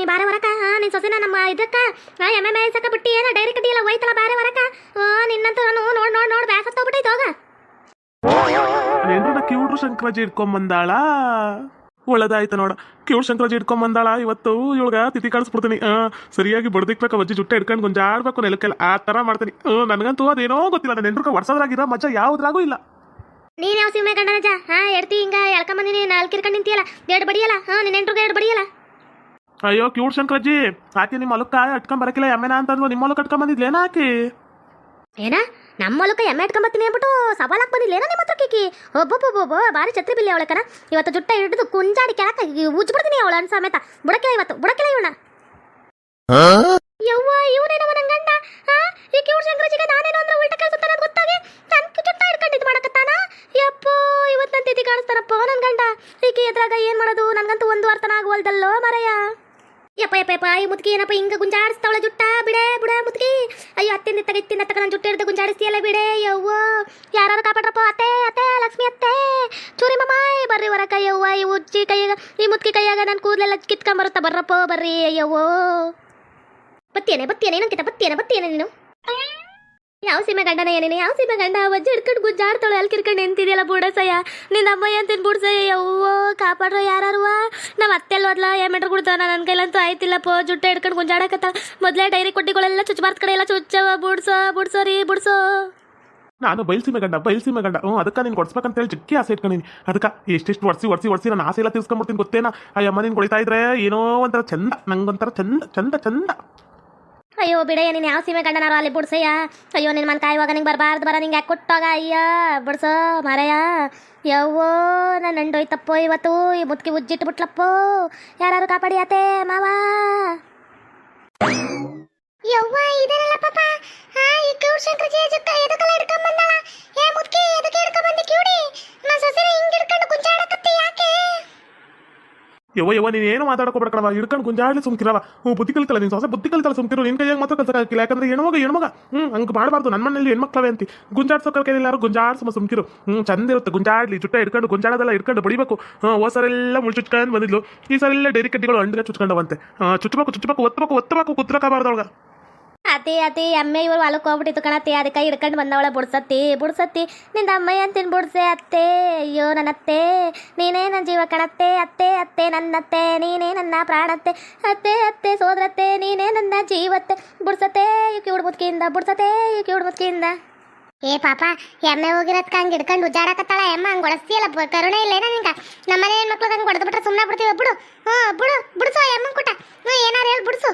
ಲಕ್ಷ್ಮಿ ಬಾರ ವರಕ ಹಾ ನಿನ್ ಸೊಸೆನ ನಮ್ಮ ಇದಕ್ಕ. ಎಂ ಎಂ ಎಸ್ ಬಿಟ್ಟಿ ಏನ ಡೈರಿ ಕಟ್ಟಿಯಲ್ಲ ಹೋಯ್ತಲ್ಲ ಬಾರ ವರಕ. ನಿನ್ನಂತೂ ನಾನು ನೋಡ್ ನೋಡ್ ನೋಡ್ ಬ್ಯಾಸ ಹೋಗ್ಬಿಟ್ಟೈತೆ ಹೋಗ. ನೆನ್ರನ್ನ ಕಿವುಡ್ರು ಶಂಕರಾಜಿ ಇಟ್ಕೊಂಬಂದಾಳ ಒಳ್ಳೇದಾಯ್ತು ನೋಡ. ಕಿವುಡ್ ಶಂಕರಾಜಿ ಇಟ್ಕೊಂಬಂದಾಳ ಇವತ್ತು ಇವಳಗ ತಿಥಿ ಕಳ್ಸ್ಬಿಡ್ತೀನಿ ಆ ಸರಿಯಾಗಿ ಬಡ್ದಿಕ್ಬೇಕು ಅಜ್ಜಿ ಜುಟ್ಟೆ ಇಟ್ಕೊಂಡು ಗುಂಜಾಡ್ಬೇಕು ನೆಲಕ್ಕೆಲ್ಲ ಆ ಥರ ಮಾಡ್ತೀನಿ. ನನಗಂತೂ ಅದೇನೋ ಗೊತ್ತಿಲ್ಲ ನನ್ನ ನೆಂಟ್ರಕ ವರ್ಷದ್ರಾಗಿರೋ ಮಜಾ ಯಾವ್ದ್ರಾಗೂ ಇಲ್ಲ. ನೀನ್ ಯಾವ ಸಿಮೆ ಗಂಡನಜ ಹಾ ಎಡ್ತಿ ಹಿಂಗ ಎಳ್ಕೊಂಬಂದಿನಿ ಬಂದಿನಿ ಇರ್ಕೊಂಡು ನಿಂತಿಯಲ್ಲ ಎರಡು ಬಡಿಯಲ್ಲ? ಹಾ ನಿನ್ನ ಎಂಟ್ರಿಗೆ ಎರಡು ಬಡಿಯಲ್ಲ? ಅಯ್ಯೋ ಕ್ಯೂಟ್ ಶಂಕರಜ್ಜಿ ಆಕೆ ನಿಮ್ಮ ಹೊಲಕ್ಕ ಅಟ್ಕೊಂಡ್ ಬರಕಿಲ್ಲ ಎಮ್ಮೆನ ಅಂತಂದ್ಲು. ನಿಮ್ಮ ಹೊಲಕ್ಕೆ ಅಟ್ಕೊಂಡ್ ಬಂದಿದ್ಲೇನ ಆಕಿ? ಏನ? ನಮ್ಮ ಹೊಲಕ್ಕೆ ಎಮ್ಮೆ ಇಟ್ಕೊಂಬತ್ತೀನಿ ಅಂದ್ಬಿಟ್ಟು ಸವಾಲಾಕ್ ಬಂದಿಲ್ಲೇನ ನಿಮ್ಮ ಹತ್ರ ಕಿಕ್ಕಿ ಒಬ್ಬೊಬ್ಬೊಬ್ಬ ಬಾರಿ ಛತ್ರಿ ಬಿಲ್ಲಿ ಅವಳಕನ ಇವತ್ತು ಜುಟ್ಟ ಹಿಡಿದು ಕುಂಜಾಡಿ ಕೆಳಕ ಉಜ್ಬಿಡ್ತೀನಿ ಅವಳ ಅನ್ ಸಮೇತ. ಬುಡಕಿಲ್ಲ ಇವತ್ತು ಬುಡಕಿಲ್ಲ ಇವನ ಯವ್ವ ಇವನೇನವ ನನ್ನ ಗಂಡ? ಹಾ ಈ ಕ್ಯೂಟ್ ಶಂಕರಜಿಗೆ ನಾನೇನು ಅಂದ್ರೆ ಉಲ್ಟ ಕೆಲಸ ಗೊತ್ತಾಗಿ ನನ್ ಜುಟ್ಟ ಹಿಡ್ಕೊಂಡು ಇದು ಮಾಡಕತ್ತಾನ ಯಪ್ಪೋ ಇವತ್ತು ನನ್ನ ತಿಥಿ ಕಾಣಿಸ್ತಾನಪ್ಪ ನನ್ ಗಂಡ ಈಕೆ ಎದ್ರಾಗ ಏನ್ ಮಾಡೋದು ನನ್ಗಂತೂ ಒಂದು ಅರ್ಥನ ಆಗುವಲ್ದಲ್ಲೋ ಮರಯ್ಯ ಯಪ್ಪ ಯಪ್ಪ ಯಪ್ಪ ಈ ಮುತ್ಕಿ ಏನಪ್ಪ, ಹಿಂಗ ಗುಂಜಾಡಿಸ್ತಾವಳ ಜುಟ್ಟ? ಬಿಡೆ, ಬಿಡ, ಮುದ್ಕಿ. ಅಯ್ಯೋ ಅತ್ತಿಂದ ತಗ ಇತ್ತಿಂದ ತಗ ನನ್ನ ಜುಟ್ಟ ಹಿಡ್ದು ಗುಂಜಾಡಿಸ್ತೀಯಲ್ಲ ಬಿಡೆ? ಯವ್ವ. ಯಾರು ಕಾಪಾಡ್ರಪ್ಪ? ಅತ್ತೆ ಅತ್ತೆ, ಲಕ್ಷ್ಮಿ ಅತ್ತೆ. ಚೂರಿ ಮಮ್ಮಾಯ್ ಬರ್ರಿ ಹೊರಕ, ಯವ್ವ. ಈ ಉಜ್ಜಿ ಕೈಯಾಗ, ಈ ಮುದ್ಕಿ ಕೈಯಾಗ ನನ್ನ ಕೂದಲೆಲ್ಲ ಕಿತ್ಕೊಂಬರುತ್ತ ಬರ್ರಪ್ಪ, ಬರ್ರಿ ಅಯ್ಯವ್ವೋ ಬತ್ತಿಯೇನೆ ಬತ್ತಿಯೇನೆ ಏನಂತ ಬತ್ತಿಯೇನೆ ಬತ್ತಿಯೇನೆ ನೀನು? ಯಾವ ಸೀಮೆ ಗಂಡನ ಏನೇನೆ ಯಾವ ಸೀಮೆ ಗಂಡ? ಅಜ್ಜಿ ಹಿಡ್ಕೊಂಡು ಗುಜ್ಜಾಡ್ತಾಳೆ. ಅಲ್ಲಿ ಕಿರ್ಕೊಂಡು ನಿಂತಿದೆಯಲ್ಲ ಬುಡಸಯ್ಯ. ನಿನ್ನ ಅಮ್ಮಯ್ಯ ಅಂತೀನಿ ಬುಡಸಯ್ಯ? ಯವ್ವೋ, ಕಾಪಾಡ್ರೋ ಯಾರು ನಮ್ಮ ಅತ್ತೆಲ್ಲ ಹೋದ್ಲ ಏಮೆಂಟ್ರು ಕೊಡ್ತಾವ ನನ್ನ ಕೈಲಂತೂ ಆಯ್ತಿಲ್ಲಪ್ಪ ಜುಟ್ಟ ಹಿಡ್ಕೊಂಡು ಗುಂಜಾಡಕತ್ತ. ಮೊದಲೇ ಡೈರಿ ಕೊಟ್ಟಿಗಳೆಲ್ಲ ಚುಚ್ಚಬಾರ್ದ ಕಡೆ ಎಲ್ಲ ಚುಚ್ಚವ ಬುಡ್ಸೋ ಬುಡ್ಸೋ ರೀ, ಬುಡ್ಸೋ. ನಾನು ಬಯಲ್ಸೀಮೆ ಗಂಡ ಬಯಲ್ಸೀಮೆ ಗಂಡ. ಹ್ಞೂ, ಅದಕ್ಕೆ ನೀನು ಕೊಡ್ಸ್ಬೇಕಂತ ಹೇಳಿ ಜಗ್ಗಿ ಆಸೆ ಇಟ್ಕೊಂಡಿನಿ. ಅದಕ್ಕೆ ಎಷ್ಟೆಷ್ಟು ಒಡಿಸಿ ಒಡಿಸಿ ಒಡಿಸಿ ನಾನು ಆಸೆ ಎಲ್ಲ ತಿರ್ಸ್ಕೊಂಡ್ಬಿಡ್ತೀನಿ ಗೊತ್ತೇನ? ಅಮ್ಮ ನೀನು ಕೊಡಿತಾ ಇದ್ರೆ ಏನೋ ಒಂಥರ ಚಂದ, ನಂಗೊಂಥರ ಚಂದ ಚಂದ ಚಂದ. ಅಯ್ಯೋ ಬಿಡಯ್ಯ, ನೀನು ಯಾವ ಸೀಮೆ ಗಂಡನಾರು ಅಲ್ಲಿ ಬಿಡ್ಸಯ್ಯ? ಅಯ್ಯೋ ನಿನ್ನ ಮನ್ ಕಾಯುವಾಗ ನಿಂಗೆ ಬರಬಾರ್ದು ಬರ, ನಿಂಗೆ ಯಾಕೆ ಕೊಟ್ಟಾಗ? ಅಯ್ಯ, ಬಿಡ್ಸೋ ಮಾರಯ್ಯ. ಯವ್ವೋ ನನ್ನ ಹೆಂಡೋಯ್ತಪ್ಪೋ ಇವತ್ತು, ಈ ಮುದ್ಕಿ ಉಜ್ಜಿಟ್ಟು ಬಿಟ್ಲಪ್ಪೋ. ಯಾರು ಕಾಪಾಡಿ ಆತೆ ಮಾವಾ? ಯವ್ವ ಇದರಲ್ಲ ಪಾಪ. ಯವ್ವ ಯವ್ವ ನೀನು ಏನು ಇಡ್ಕೊಂಡು ಗುಂಜಾಡ್ಲಿ ಸುಮ್ಕಿರವ ಹ್ಞೂ ಬುದ್ಧಿ ಕಲಿತಲ್ಲ ನೀನು ಸೊಸೆ ಬುದ್ಧಿ ಕಲಿತಲ್ಲ ಸುಮ್ಕಿರು. ನಿನ್ನ ಕೈಯಾಗ ಮಾತ್ರ ಕಲ್ಸಕ್ಕಾಗಿಲ್ಲ ಯಾಕಂದ್ರೆ ಹೆಣ್ಮಗ ಹೆಣ್ಮಗ. ಹ್ಞೂ ಹಂಗೆ ಮಾಡಬಾರ್ದು. ನನ್ನ ಮನೇಲಿ ಹೆಣ್ಮಕ್ಳವೆ ಅಂತಿ. ಗುಂಜಾಡ್ಸೋ ಎಲ್ಲರೂ ಯಾರು ಗುಂಜಾಡ್ಸಮ ಸುಮ್ಕಿರು. ಹ್ಞೂ ಚಂದ ಇರುತ್ತೆ. ಗುಂಜಾಡ್ಲಿ, ಜುಟ್ಟ ಹಿಡ್ಕೊಂಡು ಗುಂಜಾಡೋದೆಲ್ಲ ಹಿಡ್ಕೊಂಡು ಬಡಿಬೇಕು. ಹ್ಞೂ ಓ ಸರೆಲ್ಲ ಮುಳ್ಚುಚ್ಕೊಂಡು ಬಂದಿದ್ಲು. ಈ ಸರೆಲ್ಲ ಡೈರಿ ಕಟ್ಟಿಗಳು ಅಂಡ್ಗೆ ಚುಚ್ಕೊಂಡವಂತೆ. ಚುಚ್ಚಬೇಕು ಚುಚ್ಚಬೇಕು ಒತ್ತಬೇಕು ಒತ್ತಬೇಕು ಕುತ್ರಕಬಾರ್ದೊಳಗ ಅತಿ ಅತಿ ಅಮ್ಮೆ ಇವರು ಹೊಲಕ್ಕೆ ಹೋಗ್ಬಿಟ್ಟಿತ್ತು ಕಣತಿ ಅದಕ್ಕೆ ಹಿಡ್ಕೊಂಡು ಬಂದವಳ ಬುಡ್ಸತ್ತಿ. ಬುಡ್ಸತ್ತಿ ನಿಂದ ಅಮ್ಮ ಅಂತೀನಿ ಬುಡ್ಸೆ ಅತ್ತೆ? ಅಯ್ಯೋ ನನ್ನತ್ತೆ. ನೀನೇ ನನ್ನ ಜೀವ ಕಣತ್ತೆ. ಅತ್ತೆ ಅತ್ತೆ ನನ್ನತ್ತೆ. ನೀನೇ ನನ್ನ ಪ್ರಾಣತ್ತೆ. ಅತ್ತೆ ಅತ್ತೆ ಸೋದರತ್ತೆ. ನೀನೇ ನನ್ನ ಜೀವತ್ತೆ. ಬುಡ್ಸತ್ತೆ ಯುಕಿ ಹುಡ್ಬುದ್ಕಿಯಿಂದ ಬುಡ್ಸತ್ತೆ ಯುಕಿ ಹುಡ್ಬುದ್ಕಿಯಿಂದ ಏ ಪಾಪ, ಎಮ್ಮೆ ಹೋಗಿರತ್ಕ, ಹಂಗೆ ಹಿಡ್ಕೊಂಡು ಉಜ್ಜಾಡಕತ್ತಾಳ. ಎಮ್ಮ, ಹಂಗೆ ಒಳಸ್ತಿಯಲ್ಲ ಕರುಣೆ ಇಲ್ಲೇನ ನಿಂಗ? ನಮ್ಮನೆ ಹೆಣ್ಮಕ್ಳು ಹಂಗೆ ಹೊಡೆದ್ಬಿಟ್ರೆ ಸುಮ್ಮನೆ ಬಿಡ್ತೀವಿ ಬಿಡು. ಹ್ಞೂ ಬಿಡು, ಬಿಡ್ಸು ಎಮ್ಮನ್ ಕುಟ ಹ್ಞೂ ಏನಾರು ಹೇಳಿ ಬಿಡ್ಸು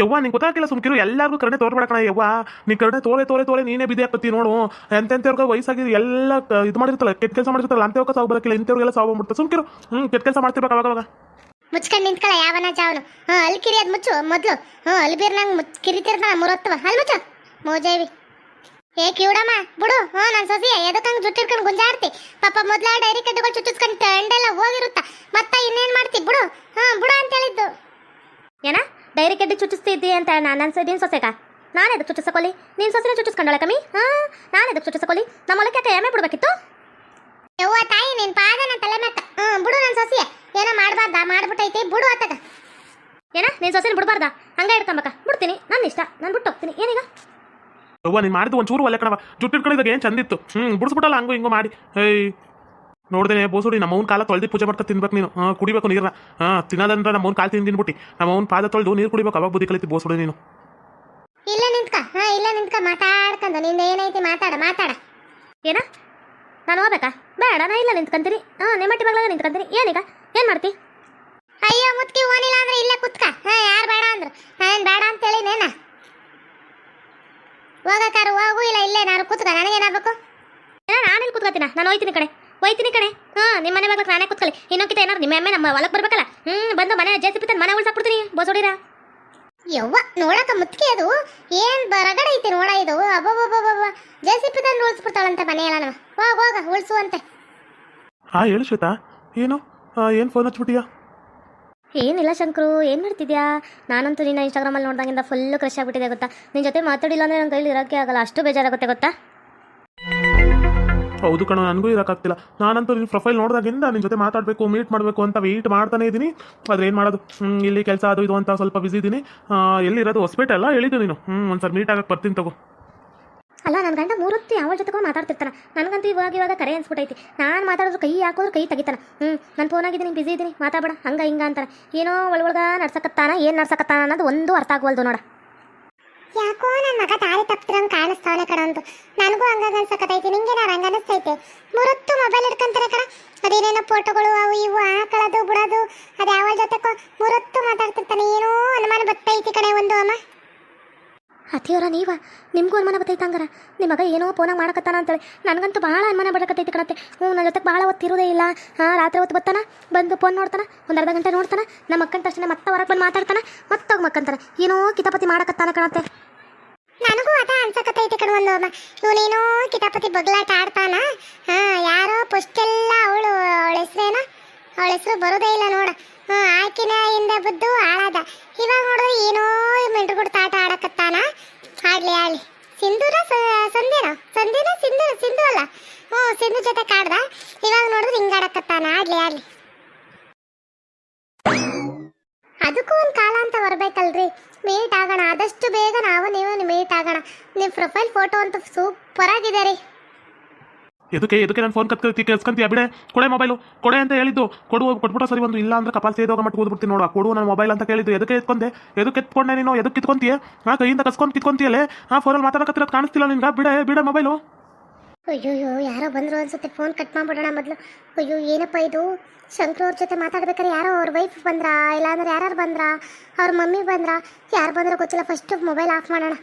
ಯವ್ವ ನಿಂಗೆ ಗೊತ್ತಾಗಿಲ್ಲ ಸುಮ್ಕಿರು ಎಲ್ಲರಿಗೂ ಕರುಣೆ ತೋರ್ಬೇಡ ಕಣ ಯವ್ವ. ನೀ ಕರುಣೆ ತೋರೆ ತೋರೆ ತೋರೆ ನೀನೇ ಬಿದ್ದೆ ಹಾಕತ್ತಿ ನೋಡು. ಎಂತೆಂಥವ್ರಿಗೆ ವಯಸ್ಸಾಗಿ ಎಲ್ಲ ಇದು ಮಾಡಿರ್ತಲ್ಲ ಕೆಟ್ಟ ಕೆಲಸ ಅಂತ ಅಂತೇವ್ಕ ಸಾವು ಬರಕಿಲ್ಲ ಇಂಥವ್ರಿಗೆಲ್ಲ ಸಾವು ಬಂದ್ಬಿಡ್ತಾರೆ ಸುಮ್ಕಿರು ಹ್ಞೂ ಕೆಟ್ಟ ಕೆಲಸ ಮಾಡ್ತಿರ್ಬೇಕು ಅವಾಗ ಅವಾಗ. ಮುಚ್ಕೊಂಡು ನಿಂತ್ಕಳ ಯಾವನ ಚಾವನು ಹ್ಞೂ ಅಲ್ಲಿ ಕಿರಿಯೋದು ಮುಚ್ಚು ಮೊದಲು. ಹ್ಞೂ ಅಲ್ಲಿ ಬೀರ್ ನಂಗೆ ಮುಚ್ ಕಿರಿತಿರ್ತಾನ ಮುರತ್ವ ಅಲ್ಲಿ ಮುಚ್ಚು. ಮೋಜೇವಿ. ಏ ಕಿವಡಮ್ಮ ಬಿಡು. ಹ್ಞೂ ನನ್ನ ಸೊಸಿ ಹಂಗ್ ಜುಟ್ಟಿರ್ಕೊಂಡು ಗುಂಜಾಡ್ತಿ? ಪಾಪ ಮೊದ್ಲ ಡೈರಿ ಕಡ್ಡುಗಳು ಚುಚ್ಚಿಸ್ಕೊಂಡು ತಂಡೆಲ್ಲ ಹೋಗಿರುತ್ತ? ಮತ್ತೆ ಇನ್ನೇನು ಮಾಡ್ತಿ? ಬಿಡು. ಹ್ಞೂ ಬಿಡು ಅಂತ ಹೇಳಿದ್ದು. ಏನ? ಡೈರಿ ಕೆಡ್ಡಿ ಚುಚ್ಚಿಸ್ತಿದ್ದಿ ಅಂತ ನಾನು ಅನ್ಸೋದು ನಿನ್ನ ಸೊಸೆಗ? ನಾನು ಎದಕ್ಕೆ ಚುಚ್ಚಿಸ್ಕೊಲಿ? ನಿನ್ನ ಸೊಸೆನ ಚುಚ್ಚಿಸ್ಕೊಂಡಳ ಕಮ್ಮಿ ಹಾಂ? ನಾನು ಎದಕ್ಕೆ ಚುಚ್ಚಿಸ್ಕೊಲಿ? ನಮ್ಮ ಹೊಲಕ್ಕೆ ಯಾಕೆ ಎಮ್ಮೆ ಬಿಡ್ಬೇಕಿತ್ತು? ಯವ್ವ ತಾಯಿ, ನಿನ್ ಪಾದನ ತಲೆ ಮೆತ್ತ ಹ್ಞೂ ಬಿಡು ನನ್ನ ಸೊಸಿಯ. ಏನೋ ಮಾಡಬಾರ್ದ? ಮಾಡ್ಬಿಟ್ಟೈತಿ. ಬಿಡು ಅತ್ತಗ ಏನ ನಿನ್ನ ಸೊಸೆನ ಬಿಡಬಾರ್ದ? ಹಂಗೆ ಇಡ್ಕೊಂಬಕ ಬಿಡ್ತೀನಿ. ನನ್ನ ಇಷ್ಟ. ನಾನು ಬಿಟ್ಟು ಹೋಗ್ತೀನಿ. ಏನೀಗ? ಅವ್ವ ನೀನು ಮಾಡಿದ್ದು ಒಂಚೂರು ಒಳ್ಳೆ ಕಣವ ಜುಟ್ಟು ಇಟ್ಕೊಂಡಿದಾಗ ಏನು ಚಂದಿತ್ತು? ಹ್ಞೂ ಬಿಡಿಸ್ಬಿಟ್ಟಲ್ಲ, ಹಂಗು ಹಿಂಗು ಮಾಡಿ. ಏಯ್. ನೋಡ್ದೇನೆ ಬೋಸುಡಿ ನಮ್ಮ ಅವ್ನ ಕಾಲ ತೊಳೆದು ಪೂಜೆ ಮಾಡ್ತಾ ತಿನ್ಬೇಕು ನೀನು. ಹಾಂ ಕುಡಿಬೇಕು ನೀರನ್ನ ಹಾಂ ತಿನ್ನೋದಂದ್ರೆ ನಮ್ಮ ಅವ್ನ ಕಾಲು ತಿಂದು ತಿನ್ಬಿಟ್ಟು ನಮ್ಮ ಅವ್ನ ಪಾದ ತೊಳೆದು ನೀರು ಕುಡಿಬೇಕು ಅವಾಗ ಬುದ್ಧಿ ಕಲಿತಿ ಬೋಸುಡಿ ನೀನು. ಇಲ್ಲ ನಿಂತ್ಕ ಹಾ ಇಲ್ಲ ನಿಂತ್ಕ ಮಾತಾಡ್ಕಂದ. ನಿಂದ ಏನೈತಿ ಮಾತಾಡ ಮಾತಾಡ. ಏನ? ನಾನು ಹೋಗ್ಬೇಕಾ? ಬೇಡ ನಾ ಇಲ್ಲ ನಿಂತ್ಕೊಂತೀನಿ. ಹಾಂ ನಿಮ್ಮಟ್ಟಿ ಮಗಳಾಗ ನಿಂತ್ಕೊಂತೀನಿ. ಏನೀಗ? ಏನು ಮಾಡ್ತಿ? ಅಯ್ಯೋ ಮುತ್ಕಿ ಓನಿಲ್ಲ ಅಂದ್ರೆ ಇಲ್ಲೇ ಕುತ್ಕ. ಹಾ ಯಾರು ಬೇಡ ಅಂದ್ರು. ನಾನು ಬೇಡ ಅಂತ ಹೇಳಿ ನೇನ. ಹೋಗಕ್ಕಾರ ಹೋಗು ಇಲ್ಲ ಇಲ್ಲೇ ನಾನು ಕುತ್ಕ. ನನಗೇನಾಗಬೇಕು? ಏನ ನಾನು ಇಲ್ಲಿ ಕುತ್ಕೋತೀನ? ನಾನು ಹೋಯ್ತೀನಿ ಕಡೆ. ಹೋಯ್ತೀನಿ ಕಣೆ. ಹಾಂ ನಿಮ್ಮ ಮನೆ ಬಾಗ್ಲಕ್ಕೆ ನಾನೇ ಕುತ್ಕೊಳ್ಳಿ. ಇನ್ನೊಂಕಿತ ಏನಾರು ನಿಮ್ಮ ಅಮ್ಮೆ ನಮ್ಮ ಹೊಲಕ್ಕೆ ಬರ್ಬೇಕಲ್ಲ? ಹ್ಞೂ ಬಂದು ಮನೆ ಜೆ ಸಿ ಪಿ ಮನೆ ಉಳ್ಸಾಕ್ಬಿಡ್ತೀನಿ ಬಸೋಡಿರ ಯವ್ವ ನೋಡಕ ಮುತ್ತಿಗೆ ಅದು. ಏನ್ ಬರಗಡೆ ಐತಿ ನೋಡ ಇದು. ಅಬ್ಬಬ್ಬಬ್ಬಬ್ಬ ಜೆ ಸಿ ಪಿ ತಂದು ಮನೆ ಮನೆಯಲ್ಲ ನಮ್ಮ ಹೋಗ ಹೋಗ ಉಳಿಸುವಂತೆ. ಹಾ ಹೇಳು ಶ್ವೇತಾ. ಏನು? ಏನು ಫೋನ್ ಹಚ್ಬಿಟ್ಟಿಯಾ? ಏನಿಲ್ಲ ಶಂಕರು ಏನು ಮಾಡ್ತಿದ್ಯಾ? ನಾನಂತೂ ನಿನ್ನ ಇನ್ಸ್ಟಾಗ್ರಾಮಲ್ಲಿ ನೋಡಿದಾಗಿಂದ ಫುಲ್ ಕ್ರಶ್ ಆಗಿಬಿಟ್ಟಿದೆ ಗೊತ್ತಾ? ನಿನ್ನ ಜೊತೆ ಮಾತಾಡಿಲ್ಲ ಅಂದರೆ ನನ್ನ ಕೈಲಿ ಇರೋಕ್ಕೆ ಆಗಲ್ಲ. ಅಷ್ಟು ಬೇಜಾರಾಗುತ್ತೆ ಗೊತ್ತಾ? ಹೌದು ಕಣ, ನನಗೂ ಇರೋಕ್ಕಾಗ್ತಿಲ್ಲ. ನಾನಂತೂ ನಿನ್ನ ಪ್ರೊಫೈಲ್ ನೋಡಿದಾಗಿಂದ ನಿನ್ನ ಜೊತೆ ಮಾತಾಡಬೇಕು ಮೀಟ್ ಮಾಡಬೇಕು ಅಂತ ವೆಯ್ಟ್ ಮಾಡ್ತಾನೆ ಇದ್ದೀನಿ ಆದರೆ ಏನು ಮಾಡೋದು? ಇಲ್ಲಿ ಕೆಲಸ ಅದು ಇದು ಅಂತ ಸ್ವಲ್ಪ ಬಿಸಿ ಇದ್ದೀನಿ ಎಲ್ಲಿರೋದು? ಹೊಸಪೇಟೆ ಅಲ್ಲ? ಹೇಳಿದ್ದು ನೀನು. ಹ್ಞೂ ಒಂದ್ಸಲ ಮೀಟ್ ಆಗಕ್ಕೆ ಬರ್ತೀನಿ ತಗೋ. ಅಲ್ಲ ನನ್ನ ಗಂಡ ಮೂರೊತ್ತು ಯಾವ ಜೊತೆಗೂ ಮಾತಾಡ್ತಿರ್ತಾನೆ. ನನಗಂತೂ ಇವಾಗ ಇವಾಗ ಕರೆ ಅನ್ಸ್ಬಿಟ್ಟೈತಿ ನಾನು ಮಾತಾಡಿದ್ರು ಕೈ ಹಾಕೋದ್ರು ಕೈ ತೆಗಿತಾನೆ. ಹ್ಞೂ ನಾನು ಫೋನ್ ಆಗಿದ್ದೀನಿ ಬಿಸಿ ಇದ್ದೀನಿ ಮಾತಾಡ ಹಂಗೆ ಹಿಂಗ ಅಂತಾನೆ ಏನೋ ಒಳಗೊಳಗ ನಡ್ಸಕತ್ತಾನ, ಏನು ನಡ್ಸಕತ್ತಾನ ಅನ್ನೋದು ಒಂದು ಅರ್ಥ ಆಗ್ವಲ್ದು ನೋಡ. ಯಾಕೋ ನನ್ನ ಮಗ ದಾರಿ ತಪ್ಪಿರಂಗ್ ಕಾಣಿಸ್ತಾವನೆ ಕಣ ಅಂತ ನನಗೂ ಹಂಗಾಗ ಅನ್ಸಕತೈತಿ ನಿಂಗೆ ನಾನು ಹಂಗ ಅನಿಸ್ತೈತೆ ಮುರುತ್ತು ಮೊಬೈಲ್ ಹಿಡ್ಕೊಂತಾರೆ ಕಣ. ಅದೇನೇನೋ ಫೋಟೋಗಳು ಅವು ಇವು ಹಾಕೊಳ್ಳೋದು ಬಿಡೋದು, ಅದು ಯಾವ ಜೊತೆ ಮುರುತ್ತು ಮಾತಾಡ್ತಿರ್ತಾನೆ, ಏನೋ ಅನುಮಾನ ಬರ್ತೈತಿ ಕಣೆ ಒಂದು ಅಮ್ಮ. ಅತಿಯವರ ನೀವ, ನಿಮಗೂ ಅನುಮಾನ ಬರ್ತೈತೆ ಹಂಗಾರ? ನಿಮ್ಮ ಮಗ ಏನೋ ಫೋನಾಗ ಮಾಡಕತ್ತಾನ ಅಂತೇಳಿ. ನನಗಂತೂ ಭಾಳ ಅನುಮಾನ ಬಡಕತ್ತೈತಿ ಕಣತ್ತೆ. ಹ್ಞೂ ನನ್ನ ಜೊತೆ ಭಾಳ ಹೊತ್ತಿರೋದೇ ಇಲ್ಲ. ಹಾಂ, ರಾತ್ರಿ ಹೊತ್ತು ಬರ್ತಾನ ಬಂದು ಫೋನ್ ನೋಡ್ತಾನ? ಒಂದು ಅರ್ಧ ಗಂಟೆ ನೋಡ್ತಾನ? ನಮ್ಮ ಅಕ್ಕನ ತಕ್ಷಣ ಮತ್ತೆ ಹೊರಗೆ ಬಂದು ಮಾತಾಡ್ತಾನ? ಮತ್ತೋಗಿ ಮಕ್ಕಂತಾನೆ? ಏನೋ ಕಿತಾಪತಿ ಮಾಡಕತ್ತಾನ ಕಣತ್ತೆ. ನನಗೂ ಅದ ಅನ್ಸಕತ್ತೈತಿ ಕಣ ಒಂದು ಇವನೇನೋ ಕಿತಾಪತಿ ಬಗ್ಲಾಟ ಆಡ್ತಾನ. ಹಾ, ಯಾರೋ ಪುಷ್ಟೆಲ್ಲ ಅವಳು ಅವಳ ಹೆಸ್ರೇನ? ಅವಳ ಹೆಸರು ಬರೋದೇ ಇಲ್ಲ ನೋಡ. ಹಾ ಆಕಿನ ಹಿಂದೆ ಬಿದ್ದು ಹಾಳಾದ. ಇವಾಗ ನೋಡಿದ್ರೆ ಏನೋ ಮೆಂಟ್ರುಗುಡ್ ತಾಟ ಆಡಕತ್ತಾನ. ಆಡ್ಲಿ ಆಡ್ಲಿ ಸಿಂಧೂರ ಸ- ಸಂಧ್ಯನ? ಸಂಧ್ಯನ ಸಿಂಧು ಸಿಂಧು ಅಲ್ಲ? ಹ್ಞೂ ಸಿಂಧು ಜೊತೆ ಕಾಡ್ದ. ಇವಾಗ ನೋಡಿದ್ರೆ ಹಿಂಗಾಡಕತ್ತಾನ ಆಡ್ಲಿ ಆಡ್ಲಿ ಅದಕ್ಕೂ ಒಂದು ಕಾಲ ಅಂತ ಬರಬೇಕಲ್ರಿ. ಮೀಟ್ ಆಗೋಣ. ಆದಷ್ಟು ಬೇಗ ನಾವು ನೀವು ಮೀಟ್ ಆಗೋಣ. ನಿಮ್ಮ ಪ್ರೊಫೈಲ್ ಫೋಟೋ ಅಂತ ಸೂಪರ್ ಆಗಿದೆ ರೀ. ಎದಕ್ಕೆ ಎದಕ್ಕೆ ನಾನು ಫೋನ್ ಕತ್ಕೊಳ್ತಿ ಕೇಳಿಸ್ಕೊಂತೀಯ ಬಿಡೆ ಕೊಡೆ ಮೊಬೈಲು ಕೊಡೆ ಅಂತ ಹೇಳಿದ್ದು. ಕೊಡು ಕೊಟ್ಬಿಟ್ಟು ಸರಿ ಒಂದು ಇಲ್ಲ ಅಂದ್ರೆ ಕಪಾಲ್ ಸೇದೋಗ ಮಟ್ಟ ಓದ್ಬಿಡ್ತೀನಿ ನೋಡು. ಕೊಡು ನನ್ನ ಮೊಬೈಲ್ ಅಂತ ಕೇಳಿದ್ದು. ಎದಕ್ಕೆ ಎತ್ಕೊಂಡೆ? ಎದಕ್ಕೆ ಎತ್ಕೊಂಡೆ ನೀನು? ಎದಕ್ಕೆ ಕಿತ್ಕೊಂತೀಯ? ಹಾಂ ಕೈಯಿಂದ ಕಸ್ಕೊಂಡು ಕಿತ್ಕೊಂತೀಯಲ್ಲೇ? ಆ ಫೋನಲ್ಲಿ ಮಾತಾಡಕತ್ತಿರೋದು ಕಾಣಿಸ್ತಿಲ್ಲ ನಿನ್ಗೆ. ಬಿಡೆ ಬಿಡೆ ಮೊಬೈಲು ಅಯ್ಯೋಯ್ಯೋ, ಯಾರೋ ಬಂದ್ರು ಅನ್ಸುತ್ತೆ ಫೋನ್ ಕಟ್ ಮಾಡ್ಬಿಡೋಣ ಮೊದಲು. ಅಯ್ಯೋ, ಏನಪ್ಪ ಇದು? ಶಂಕರ್ ಅವ್ರ ಜೊತೆ ಮಾತಾಡ್ಬೇಕಾದ್ರೆ ಯಾರೋ ಅವ್ರ ವೈಫ್ ಬಂದ್ರಾ? ಇಲ್ಲಾಂದ್ರೆ ಯಾರು ಬಂದ್ರಾ? ಅವ್ರ ಮಮ್ಮಿ ಬಂದ್ರಾ? ಯಾರು ಬಂದ್ರೋ ಗೊತ್ತಿಲ್ಲ ಫಸ್ಟ್ ಮೊಬೈಲ್ ಆಫ್ ಮಾಡೋಣ.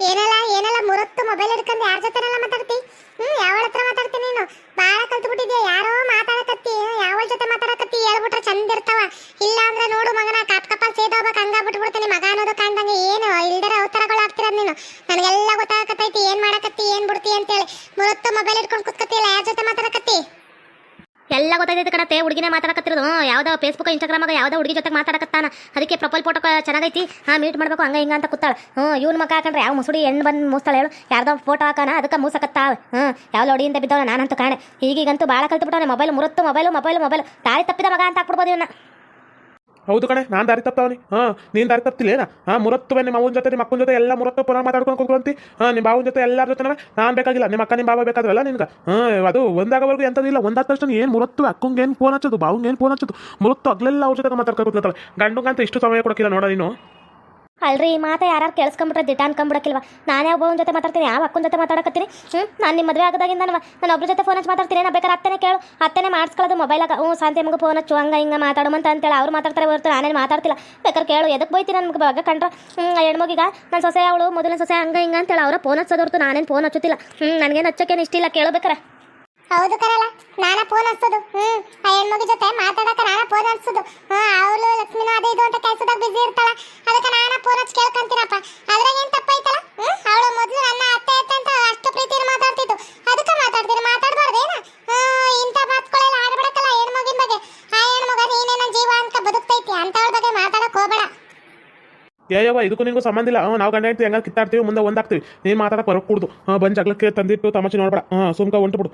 ಏನಲ್ಲ ಏನಲ್ಲ, ಮುರತ್ತು ಮೊಬೈಲ್ ಹಿಡ್ಕೊಂಡು ಯಾರ ಜೊತೆನೆಲ್ಲ ಮಾತಾಡ್ತಿ? ಹ್ಮ್, ಯಾವಳ ಹತ್ರ ಮಾತಾಡ್ತಿ ನೀನು? ಬಾಳ ಕಲ್ತ್ಬಿಟ್ಟಿದ್ಯಾ, ಯಾರೋ ಮಾತಾಡಕತ್ತಿ? ಯಾವಳ ಜೊತೆ ಮಾತಾಡಕತ್ತಿ? ಹೇಳ್ಬಿಟ್ರೆ ಚಂದ ಇರ್ತಾವ. ಇಲ್ಲ ಅಂದ್ರೆ ನೋಡು ಮಗನ, ಕಪ್ ಕಪ್ಪಲ್ ಸೇದೋಗ್ಬೇಕು ಹಂಗ ಬಿಟ್ಬಿಡ್ತೀನಿ, ಮಗ ಅನ್ನೋದು ಕಾಣ್ದಂಗೆ ಏನು? ಇಲ್ದರ ಅವತಾರಗಳಾಗ್ತಿರೋದು ನೀನು. ನನಗೆಲ್ಲ ಗೊತ್ತಾಗತ್ತೈತಿ ಏನ್ ಮಾಡಕತ್ತಿ, ಏನ್ ಬಿಡ್ತಿ ಅಂತೇಳಿ. ಮುರತ್ತು ಮೊಬೈಲ್ ಇಟ್ಕೊಂಡು ಕುತ್ಕತ್ತಿಲ್ಲ ಯಾರ ಜೊತೆ ಮಾತಾಡಕತ್ತಿ? ಎಲ್ಲ ಗೊತ್ತಾಗೈತೆ ಕಣತೆ ಹುಡುಗಿನ ಮಾತಾಡಕತ್ತಿರೋದು. ಯಾವ್ದೋ ಫೇಸ್ಬುಕ್ ಇನ್ಸ್ಟಾಗ್ರಾಮಾಗ ಯಾವ್ದೋ ಹುಡುಗಿ ಜೊತೆ ಮಾತಾಡಕತ್ತಾನ. ಅದಕ್ಕೆ ಪ್ರೊಫೈಲ್ ಫೋಟೋ ಚೆನ್ನಾಗೈತಿ. ಹಾಂ ಮೀಟ್ ಮಾಡಬೇಕು, ಹಂಗ ಹಿಂಗ ಅಂತ ಕೂತಾಳ. ಹ್ಞೂ ಇವ್ನ ಮಕ್ಕ ಹಾಕೊಂಡ್ರೆ ಯಾವ ಮುಸುಡಿ ಹೆಣ್ಣು ಬಂದು ಮೂಸ್ತಾಳೆ ಹೇಳು. ಯಾರ್ದೋ ಫೋಟೋ ಹಾಕೋಣ ಅದಕ್ಕೆ ಮೂಸಕತ್ತಾವ ಹ್ಞೂ ಯಾವ ಲೋಡಿಯಿಂದ ಬಿದ್ದವ ನಾನಂತೂ ಕಾಣೆ. ಈಗೀಗಂತೂ ಭಾಳ ಕಲ್ತ್ಬಿಟ್ಟವನೆ ಮೊಬೈಲ್ ಮುರತ್ತು ಮೊಬೈಲು ಮೊಬೈಲು ಮೊಬೈಲ್ ತಾಳಿ ತಪ್ಪಿದ ಮಗ ಅಂತ ಹಾಕ್ಬಿಡ್ಬೋದು ಇವನ್ನ ಹೌದು ಕಣೆ, ನಾನು ದಾರಿ ತಪ್ಪವನಿ ಹಾಂ, ನೀನು ದಾರಿ ತಪ್ತಿಲ್ಲೇನ ಹಾಂ, ಮುರತ್ತುವೆ, ನಿಮ್ಮ ಅವನ ಜೊತೆ, ನಿಮ್ಮ ಅಕ್ಕನ ಜೊತೆ ಎಲ್ಲ ಮುರತ್ತು ಪುನಃ ಮಾತಾಡ್ಕೊಂಡು ಕೂತ್ಕೊಂತಿ. ಹಾಂ ನಿಮ್ಮ ಬಾವನ ಜೊತೆ ಎಲ್ಲರ ಜೊತೆ ನಾನು ಬೇಕಾಗಿಲ್ಲ. ನಿಮ್ಮ ಅಕ್ಕ, ನಿಮ್ಮ ಬಾವ ಬೇಕಾದ್ರಲ್ಲ ನಿನ್ಗೆ? ಹಾಂ, ಅದು ಒಂದಾಗವರೆಗೂ ಎಂಥದಿಲ್ಲ ಒಂದಾದ ತಕ್ಷಣ ಏನು ಮುರತ್ತು? ಅಕ್ಕಂಗೆ ಏನು ಫೋನ್ ಹಚ್ಚೋದು? ಬಾವಂಗೆ ಏನು ಫೋನ್ ಹಚ್ಚೋದು? ಮುರತ್ತು ಅಗ್ಲೆಲ್ಲ ಅವ್ರ ಜೊತೆ ಮಾತಾಡ್ಕೊಂಡು ಕೂತ್ಕೊತಾಳೆ. ಗಂಡುಗಂತ ಇಷ್ಟು ಸಮಯ ಕೊಡೋಕ್ಕಿಲ್ಲ ನೋಡ ನೀನು. ಅಲ್ರಿ, ಈ ಮಾತ ಯಾರು ಕೇಳಿಸ್ಕೊಂಬಿಟ್ರೆ ದಿಟ್ಟ ಅನ್ಕೊಂಬಿಡಕ್ಕಿಲ್ವ? ನಾನು ಯಾವ ಜೊತೆ ಮಾತಾಡ್ತೀನಿ, ಯಾವ ಅಕ್ಕನ ಜೊತೆ ಮಾತಾಡಕತ್ತೀನಿ? ಹ್ಞೂ ನಾನು ನಿಮ್ಮ ಮದುವೆ ಆಗದಾಗಿಂದ ನಾನು ಒಬ್ಬರ ಜೊತೆ ಫೋನ್ ಹಚ್ಚಿ ಮಾತಾಡ್ತೀನಿ, ನಾ ಬೇಕಾದ್ರೆ ಅತ್ತನೇ ಕೇಳು. ಅತ್ತನೇ ಮಾಡಿಸ್ಕೊಳ್ಳೋದು ಮೊಬೈಲಾಗ ಹ್ಞೂ ಶಾಂತಿ ಮಗು ಫೋನ್ ಹಚ್ಚು, ಹಂಗೆ ಹಿಂಗೆ ಮಾತಾಡುಮಂತ ಅಂತೇಳಿ ಅವ್ರು ಮಾತಾಡ್ತಾರೆ, ಹೊರತು ನಾನೇನು ಮಾತಾಡ್ತಿಲ್ಲ. ಬೇಕಾದ್ರೆ ಕೇಳು ಎದಕ್ಕೆ ಬೈತಿ ನಮ್ಗೆ ಬಗ್ಗೆ ಕಂಡ್ರೆ? ಹ್ಞೂ ಹೆಣ್ಮಗಿಗ ನನ್ನ ಸೊಸೆ ಅವಳು, ಮೊದಲಿನ ಸೊಸೆ ಹಂಗೆ ಹಿಂಗೆ ಅಂತೇಳಿ ಅವ್ರ ಫೋನ್ ಹಚ್ಚೋದು ಹೊರತು ನಾನೇನು ಫೋನ್ ಹಚ್ಚುತ್ತಿಲ್ಲ. ಹ್ಞೂ ನನಗೇನು ಹಚ್ಚೋಕೇನು ಇಷ್ಟ ಇಲ್ಲ ಕೇಳಬೇಕಾರೆ ಹೌದು ಕರಲ್ಲ ನಾನ ಫೋನ್ ಹಚ್ಚೋದು. ಹ್ಞೂ ಆ ಹೆಣ್ಮಗಿ ಜೊತೆ ಮಾತಾಡಕ ನಾನ ಫೋನ್ ಹಚ್ಚೋದು. ಹ್ಞೂ ಅವಳು ಲಕ್ಷ್ಮಿನ ಅದು ಇದು ಅಂತ ಕೆಲಸದಾಗ ಬಿಸಿ ಇರ್ತಾಳ ಅದಕ್ಕೆ ನಾನ ಫೋನ್ ಹಚ್ಚಿ ಕೇಳ್ಕೊಂತೀನಪ್ಪ ಅದ್ರಾಗ ಏನ್ ತಪ್ಪೈತಲ್ಲ ಹ್ಮ್ ಅವಳು ಮೊದ್ಲು ನನ್ನ ಅತ್ತೆ ಅತ್ತೆ ಅಂತ ಅಷ್ಟು ಪ್ರೀತಿಯಿಂದ ಮಾತಾಡ್ತಿತ್ತು ಅದಕ್ಕೆ ಮಾತಾಡ್ತೀನಿ ಮಾತಾಡ್ಬಾರ್ದೇನ ಹ್ಮ್ ಇಂಥ ಮಾತುಗಳೆಲ್ಲ ಆಡ್ಬಿಡಕ್ಕಲ್ಲ ಹೆಣ್ಮಗಿನ ಬಗ್ಗೆ ಆ ಹೆಣ್ಮಗ ನೀನೇ ನನ್ನ ಜೀವ ಅಂತ ಬದುಕ್ತೈತಿ ಅಂತವಳ ಬಗ್ಗೆ ಮಾತಾಡಕ್ ಹೋಗ್ಬೇಡ ಏಯವ್ವ ಇದಕ್ಕೂ ನಿಂಗೂ ಸಂಬಂಧ ಇಲ್ಲ. ನಾವು ಗಂಡ ಹೆಂಡ್ತಿ ಹೆಂಗ ಕಿತ್ತಾಡ್ತೀವಿ, ಮುಂದೆ ಒಂದಾಗ್ತೀವಿ. ನೀನು ಮಾತಾಡಕ್ಕೆ ಹೊರಗೆ ಕೂಡ್ದು. ಬಂದು ಜಗಳಕ್ಕೆ ತಂದಿಟ್ಟು ತಮಾಷೆ ನೋಡ್ಬೇಡ. ಹಾಂ ಸುಮ್ಕ ಹೊಂಟ್ಬಿಡು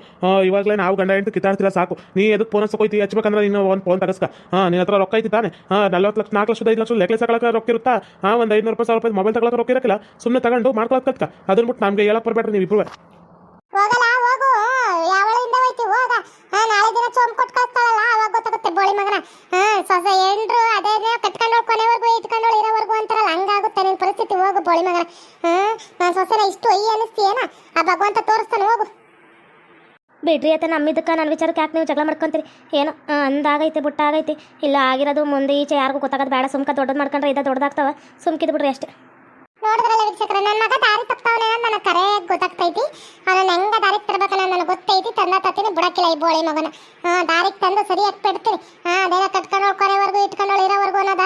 ಇವಾಗಲೇ ನಾವು ಗಂಡ ಹೆಂಡ್ತಿ ಕಿತ್ತಾಡ್ತಿಲ್ಲ ಸಾಕು. ನೀ ಎದಕ್ಕೆ ಫೋನ್ ಹಚ್ಕೋಯ್ತಿ? ಹಚ್ಬೇಕಂದ್ರೆ ನೀನು ಒಂದು ಫೋನ್ ತಗಸ್ಕ. ಹಾಂ ನಿನ್ನ ಹತ್ರ ರೊಕ್ಕ ಐತಿ ತಾನೆ. ಹಾಂ ನಲ್ವತ್ತು ಲಕ್ಷ, ನಾಲ್ಕು ಲಕ್ಷದ ಐದು ಲಕ್ಷ ಲೆಕ್ಲೆಸ್ ಹಾಕಕ್ಕೆ ರೊಕ್ಕ ಇರುತ್ತಾ? ಹಾಂ ಒಂದು ಐನೂರು ರೂಪಾಯಿ, ಸಾವಿರ ರೂಪಾಯಿ ಮೊಬೈಲ್ ತಗೊಳಕ್ಕೆ ರೊಕ್ಕ ಇರಕ್ಕಿಲ್ಲ ಸುಮ್ಮನೆ ತಗೊಂಡು ಮಾಡ್ಕೊಳಕ್ಕೆ ಕತ್ಕ ಅದನ್ನ ಬಿಟ್ಟು ನಮಗೆ ಹೇಳಕ್ಕೆ ಬರಬೇಡ್ರಿ ನೀವು ಇಬ್ಬರು ಹೋಗಲ್ಲ, ಹೋಗು. ಯಾವಳಿಂದ ಹೋಯ್ತಿ? ಹೋಗ. ನಾಳೆ ದಿನ ಚೋಮ್ ಕೊಟ್ಟು ಕಳ್ಸ್ತಾಳಲ್ಲ ಅವಾಗ ಗೊತ್ತಾಗುತ್ತೆ ಬೋಳಿ ಮಗನ. ಹಾ ಸೊಸೆ ಎಂಡ್ರು ಕಟ್ಕೊಂಡೋಳು ಕೊನೆವರೆಗೂ ಇಟ್ಕೊಂಡೋಳು ಇರೋವರೆಗೂ ಅಂತಾರಲ್ಲ ಹಂಗಾಗುತ್ತೆ ನಿನ್ ಪರಿಸ್ಥಿತಿ. ಹೋಗು ಬೋಳಿ ಮಗನ. ಹಾ ನಾನು ಸೊಸೆನ ಇಷ್ಟು ಐ ಅನಿಸ್ತೀಯೇನ ಆ ಭಗವಂತ ತೋರಿಸ್ತಾನೆ ಹೋಗು. ಬಿಡ್ರಿ ಅತ್ತ ನಮ್ಮಿದ್ದಕ್ಕೆ ನನ್ನ ವಿಚಾರಕ್ಕೆ ಯಾಕೆ ನೀವು ಜಗಳ ಮಾಡ್ಕೊಂತೀರಿ? ಏನೋ ಅಂದಾಗೈತೆ ಬುಟ್ಟಾಗೈತೆ. ಇಲ್ಲ ಆಗಿರೋದು ಮುಂದೆ ಈಚೆ ಯಾರಿಗೂ ಗೊತ್ತಾಗೋದು ಬೇಡ. ಸುಮ್ಕ ದೊಡ್ಡದು ಮಾಡ್ಕೊಂಡ್ರೆ ಇದ ದೊಡ್ಡದಾಗ್ತಾವ. ಸುಮ್ಕಿದ್ ಬಿಡ್ರಿ ಅಷ್ಟೇ. ನೋಡಿದ್ರಲ್ಲ ವೀಕ್ಷಕರ ನನ್ನ ಮಗ ದಾರಿ ತಪ್ತಾವನೆ ಅಂತ ನನಗೆ ಗೊತ್ತಾಗ್ತೈತಿ. ಅವನನ್ನು ಹೆಂಗ ದಾರಿಗೆ ತರಬೇಕನ್ನ ನನಗೆ ಗೊತ್ತೈತಿ. ತಂದ ತತ್ತೀನಿ ಬಿಡಕ್ಕಿಲ್ಲ ಈ ಬೋಳಿ ಮಗನ. ಹಾ ದಾರಿಗೆ ತಂದು ಸರಿಯಾಗಿ ಬಿಡ್ತೀನಿ. ಹಾ ಅದೇನೋ ಕಟ್ಕೊಂಡು ಕೊನೆವರೆಗೂ ಇಟ್ಕೊಂಡು ಇರೋವರೆಗೂ ಅನ್ನೋದ